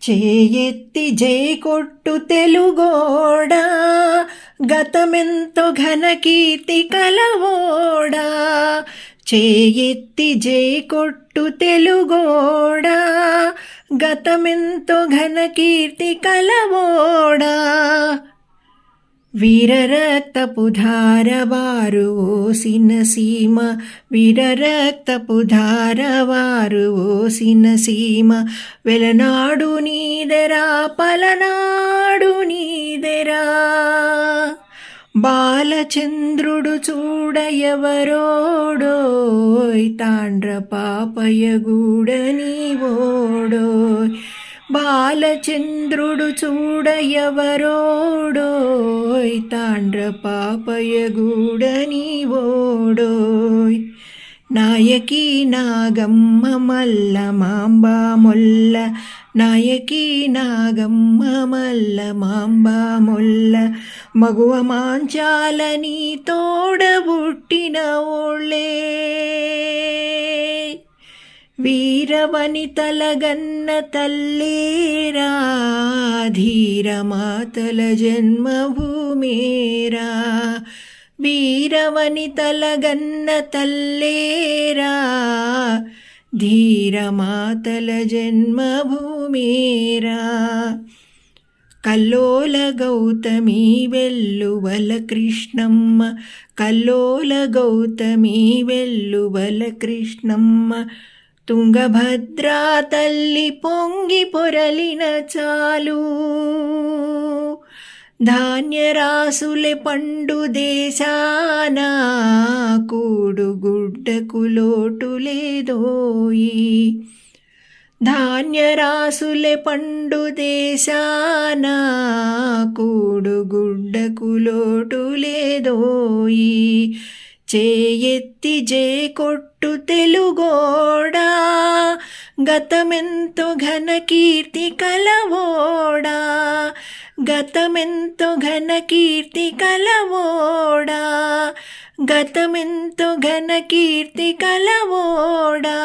చేయెత్తి జై కొట్టు తెలుగోడా గతమెంతో ఘనకీర్తి కలవోడా. చేయెత్తి జై కొట్టు తెలుగోడా గతమెంతో ఘనకీర్తి కలవోడా. వీరరక్తపుధారవారు ఓసిన సీమ వీరరక్తపు ధారవారు ఓసిన సీమ వెలనాడు నీదెరా పలనాడు నీదెరా. బాలచంద్రుడు చూడయవరోడోయ్ తాండ్ర పాపయగూడ నీవోడోయ్. బాలచంద్రుడు చూడ ఎవరోడోయ్ తాండ్ర పాపయగూడ ఓడోయ్. నాయకి నాగమ్మ మల్ల మాంబా మొల్ల నాయకి నాగమ్మ మల్ల మాంబా మొల్ల. మగువ మాంచాలని తోడబుట్టిన ఓళ్ళే. వీరవనితలగన్న తల్లేరా ధీరమాతల జన్మభూమేరా. వీరవనితలగన్న తల్లేరా ధీరమాతల జన్మభూమేరా. కల్లోల గౌతమి వెల్లువల కృష్ణమ్మ కల్లోల గౌతమి వెల్లువల కృష్ణమ్మ తుంగభద్రా తల్లి పొంగి పొరలిన చాలు. ధాన్యరాసులే పండు దేశాన కూడుగుడ్డకు లోటు లేదోయి. ధాన్యరాసులే పండు దేశాన కూడుగుడ్డకు లోటు లేదోయి. చేయెత్తి జే కొట్టు తెలుగోడా గతమెంతో ఘన కీర్తి కలవోడా గతమెంతో ఘన కీర్తి కలవోడా గతమెంతో ఘన కీర్తి కలవోడా.